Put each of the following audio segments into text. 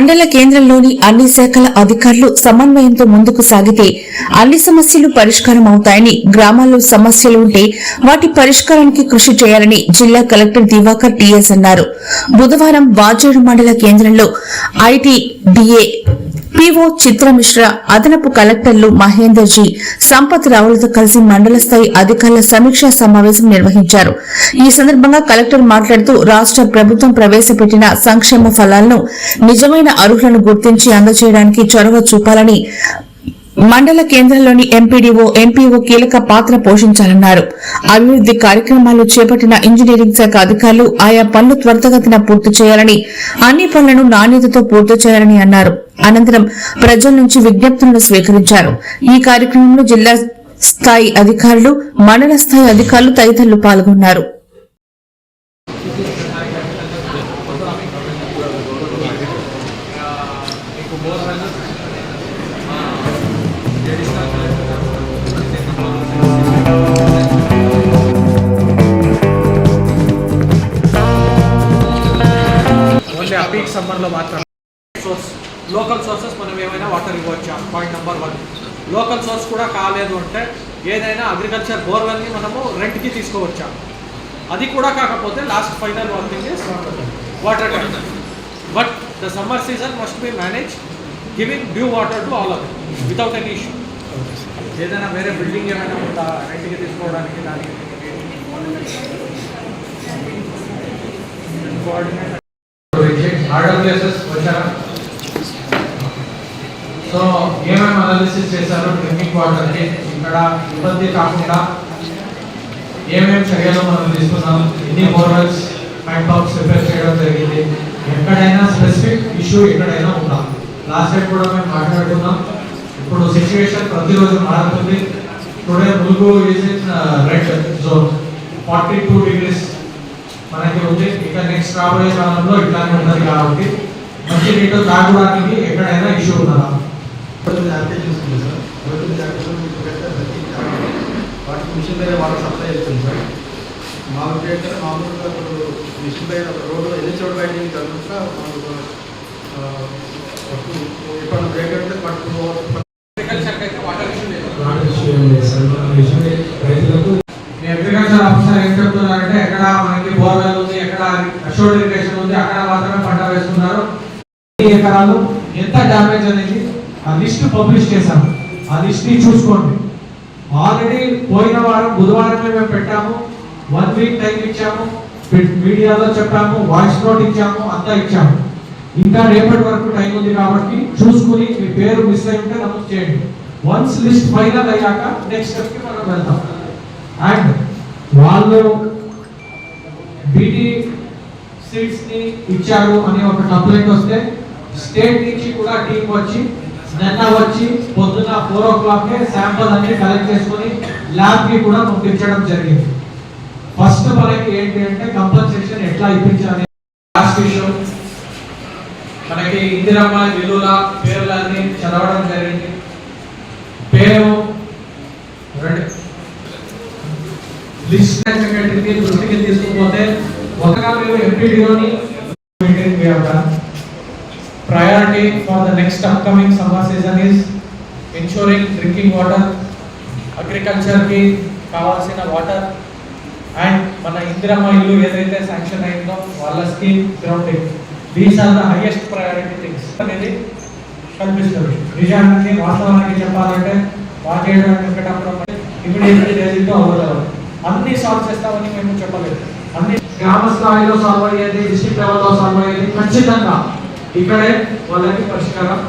మండల కేంద్రంలోని అన్ని శాఖల అధికారులు సమన్వయంతో ముందుకు సాగితే అన్ని సమస్యలు పరిష్కారం అవుతాయని గ్రామాల్లో సమస్యలు ఉంటే వాటి పరిష్కారానికి కృషి చేయాలని జిల్లా కలెక్టర్ దివాకర్ టీఎస్ అన్నారు. బుధవారం వాజేడు మండల కేంద్రంలో ఐటీ డిఏ పిఓ చిత్రమిశ్ర అదనపు కలెక్టర్లు మహేందర్ జీ సంపత్ రావులతో కలిసి మండల స్థాయి అధికారుల సమీక్షా సమావేశం నిర్వహించారు. ఈ సందర్భంగా కలెక్టర్ మాట్లాడుతూ రాష్ట్ర ప్రభుత్వం ప్రవేశపెట్టిన సంక్షేమ ఫలాలను నిజమైన అర్హులను గుర్తించి అందజేయడానికి చొరవ చూపాలని మండల కేంద్రంలోని ఎంపీడీఓ ఎంపీఓ కీలక పాత్ర పోషించాలన్నారు. అభివృద్ది కార్యక్రమాలు చేపట్టిన ఇంజనీరింగ్ శాఖ అధికారులు ఆయా పనులు త్వరితగతిన పూర్తి చేయాలని అన్ని పనులను నాణ్యతతో పూర్తి చేయాలని అన్నారు. అనంతరం ప్రజల నుంచి విజ్ఞప్తులను స్వీకరించారు. ఈ కార్యక్రమంలో జిల్లా స్థాయి అధికారులు మండల స్థాయి అధికారులు తదితరులు పాల్గొన్నారు. పీక్ సమ్మర్లో మాత్రం సోర్స్ లోకల్ సోర్సెస్ మనం ఏమైనా water ఇవ్వచ్చా point number one local source కూడా కాలేదు అంటే ఏదైనా అగ్రికల్చర్ బోర్వెల్ని మనము రెంట్కి తీసుకోవచ్చా? అది కూడా కాకపోతే last final one thing is water tank but the summer season must be manage giving due water to all of without any issue ఏదైనా వేరే బిల్డింగ్ ఏమైనా ఉందా? రెంట్కి తీసుకోవడానికి దానికి వచ్చారా? సో ఏమేమి అనాలిసిస్ చేశారు? డ్రింకింగ్ వాటర్కి ఇక్కడ ఇబ్బంది కాకుండా ఏమేమి చర్యలు మనం తీసుకున్నాం ఎన్ని బోర్వెల్స్ హ్యాండ్ పంప్స్ రిపేర్ చేయడం జరిగింది? ఎక్కడైనా స్పెసిఫిక్ ఇష్యూ ఎక్కడైనా ఉందా? లాస్ట్ టైం కూడా మేము మాట్లాడుకున్నాం ఇప్పుడు సిచ్యువేషన్ ప్రతిరోజు మారుతుంది. Today Mulugu is in red zone forty two degrees మనకి ఉంది. ఇక నెక్స్ట్ రాబోయే కాలంలో ఇట్లానే ఉన్నది కాబట్టి మంచి నీళ్ళు తాగడానికి ఎక్కడైనా ఇష్యూ ఉన్నదా? సార్. వాటికి మిషన్ వాటర్ సప్లై చేస్తుంది సార్. మామూలు మామూలుగా ఇప్పుడు మిషన్ పైన రోడ్డు ఎన్ని చోట్ల బయటికి కనుక అగ్రికల్చర్ ఆఫీసర్ ఏం చెప్తున్నారంటే ఎక్కడ మనకి బోర్వెల్ ఉంది ఎక్కడ అషోర్డ్ ఇరిగేషన్ ఉంది అక్కడ మాత్రమే పంట వేస్తున్నారు. ఎకరాలు ఎంత డ్యామేజ్ అనేది ఆ లిస్ట్ పబ్లిష్ చేశాము. ఆ లిస్ట్ చూసుకోండి. ఆల్రెడీ పోయిన వారం బుధవారమే మేము పెట్టాము. వన్ వీక్ టైం ఇచ్చాము. మీడియాలో చెప్పాము వాయిస్ నోట్ ఇచ్చాము అంతా ఇచ్చాము. ఇంకా రేపటి వరకు టైం ఉంది కాబట్టి చూసుకుని మీ పేరు మిస్ అయి ఉంటే నమోదు చేయండి. వన్స్ లిస్ట్ ఫైనల్ అయ్యాక నెక్స్ట్ స్టెప్కి మనం వెళ్తాం అండ్ వాళ్ళు బీటీ సీట్స్ని ఇచ్చారు అని ఒక కంప్లైంట్ వస్తే స్టేట్ నుంచి కూడా టీం వచ్చి నిన్న వచ్చి పొద్దున ఫోర్ ఓ క్లాక్ శాంపుల్ అన్ని కలెక్ట్ చేసుకొని ల్యాబ్కి కూడా పంపించడం జరిగింది. ఫస్ట్ మనకి ఏంటి అంటే కంపల్సేషన్ ఎట్లా ఇప్పించాలి? లాస్ట్ విషయం మనకి ఇందిరమ్మ విలువల పేర్లన్నీ చదవడం జరిగింది పేరు రెండు లిస్ట్ సెక్రటరీకి దృష్టికి తీసుకుపోతే ఒకగా మేము ఎంపీడీఓని meeting we have done. Priority for the next upcoming summer season is ensuring కి కావాల్సిన వాటర్ అండ్ మన ఇందిరమ్మ ఇల్లు ఏదైతే శాంక్షన్ అయిందో వాళ్ళ scheme grounding these are the highest priority things అనేది కల్పిస్తారు నిజానికి వాస్తవానికి చెప్పాలంటే వాటేయడం వెంకటపురం ఇమీడియట్లీ రేజింగ్తో అవ్వగలరు అన్ని సాల్వ్ చేస్తామని మేము చెప్పలేదు. అన్ని గ్రామ స్థాయిలో సాల్వ్ అయ్యేది డిస్ట్రిక్ట్ లెవెల్లో సాల్వ్ అయ్యేది ఖచ్చితంగా ఇక్కడే వాళ్ళకి పరిష్కారం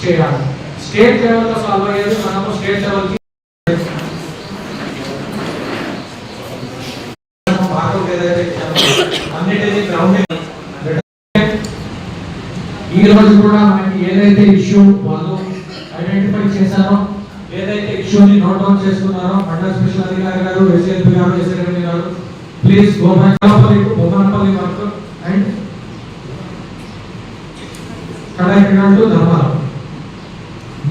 చేయాలి. స్టేట్ లెవెల్లో సాల్వ్ అయ్యేది మనము స్టేట్ లెవెల్కి మార్కులు ఏదైతే ఇచ్చామో అన్నిటినీ గ్రౌండ్ ఈ రోజు కూడా మనకి ఏదైతే ఇష్యూ వాళ్ళు ఐడెంటిఫై చేశారో ఏదైతే ఇష్యూని నోట్ డౌన్ చేసుకున్నారో మండల స్పెషల్ అధికారి గారు ఎస్ఎల్పి గారు ఎస్ఎల్ఎండి గారు please Bommanapalli Bommanapalli work and Kadai Dharmaram.